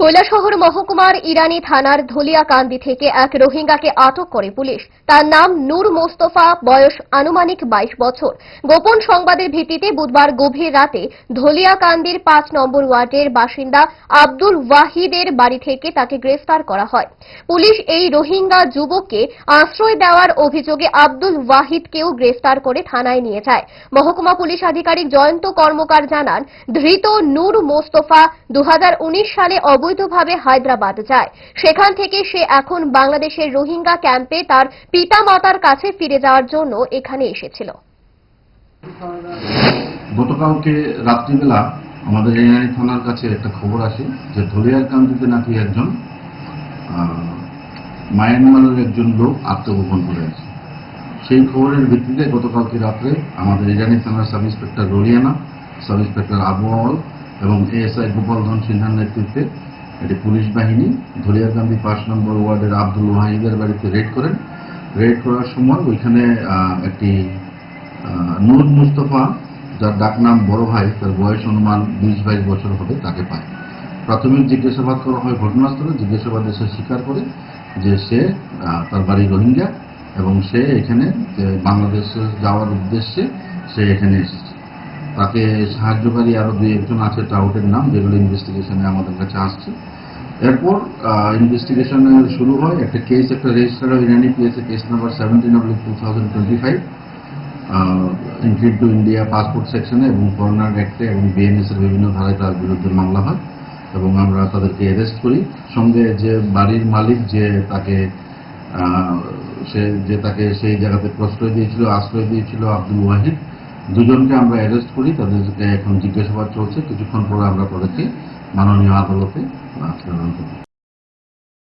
কৈলাসহর মহকুমার ইরানি থানার ধলিয়াকান্দি থেকে এক রোহিঙ্গাকে আটক করে পুলিশ। তার নাম নূর মোস্তফা, বয়স আনুমানিক বাইশ বছর। গোপন সংবাদের ভিত্তিতে বুধবার গভীর রাতে ধলিয়াকান্দির পাঁচ নম্বর ওয়ার্ডের বাসিন্দা আব্দুল ওয়াহিদের বাড়ি থেকে তাকে গ্রেফতার করা হয়। পুলিশ এই রোহিঙ্গা যুবককে আশ্রয় দেওয়ার অভিযোগে আব্দুল ওয়াহিদকেও গ্রেফতার করে থানায় নিয়ে যায়। মহকুমা পুলিশ আধিকারিক জয়ন্ত কর্মকার জানান, ধৃত নূর মোস্তফা দু হাজার উনিশ সালে অবৈধভাবে হায়দ্রাবাদ যায়। সেখান থেকে সে এখন বাংলাদেশের রোহিঙ্গা ক্যাম্পে তার পিতা মাতার কাছে ফিরে যাওয়ার জন্য এখানে এসেছিল। গতকালকে রাত্রিবেলা আমাদের এনআই থানার কাছে একটা খবর আসে যে ধলিয়ারকান্দিতে নাকি একজন মায়ানমারের একজন লোক আত্মগোপন করে আছে। সেই খবরের ভিত্তিতে গতকালকে রাত্রে আমাদের ইরানি থানার sub inspector Roliana, sub inspector Abu এবং এএসআই গোপাল ধন সিনহার নেতৃত্বে একটি পুলিশ বাহিনী ধলিয়ারকান্দি পাঁচ নম্বর ওয়ার্ডের আব্দুল ওয়াহিদের বাড়িতে রেড করেন। রেড করার সময় ওইখানে একটি নূর মুস্তফা, যার ডাকনাম বড় ভাই, তার বয়স অনুমান বিশ বাইশ বছর হবে, তাকে পায়। প্রাথমিক জিজ্ঞাসাবাদ করা হয় ঘটনাস্থলে, জিজ্ঞাসাবাদে সে স্বীকার করে যে সে তার বাড়ি রোহিঙ্গা এবং সে এখানে বাংলাদেশে যাওয়ার উদ্দেশ্যে সে এখানে এসেছে। তাকে সাহায্যকারী আরও দুই একজন আছে টাউটের নাম, যেগুলো ইনভেস্টিগেশনে আমাদের কাছে আসছে। এরপর ইনভেস্টিগেশন শুরু হয়। একটা কেস একটা রেজিস্টার হয় Irani PSA case number seventeen of two thousand twenty five entry to India passport সেকশনে এবং ফরেনার অ্যাক্টে এবং বিএনএস এর বিভিন্ন ধারায় তার বিরুদ্ধে মামলা হয় এবং আমরা তাদেরকে অ্যারেস্ট করি। সঙ্গে যে বাড়ির মালিক যে তাকে সে, যে তাকে সেই জায়গাতে প্রশ্রয় দিয়েছিল, আশ্রয় দিয়েছিল, আব্দুল ওয়াহিদ, দুজনকে আমরা অ্যারেস্ট করি। তাদেরকে এখন জিজ্ঞাসাবাদ চলছে। কিছুক্ষণ পরে আমরা তাদেরকে মাননীয় আদালতে করব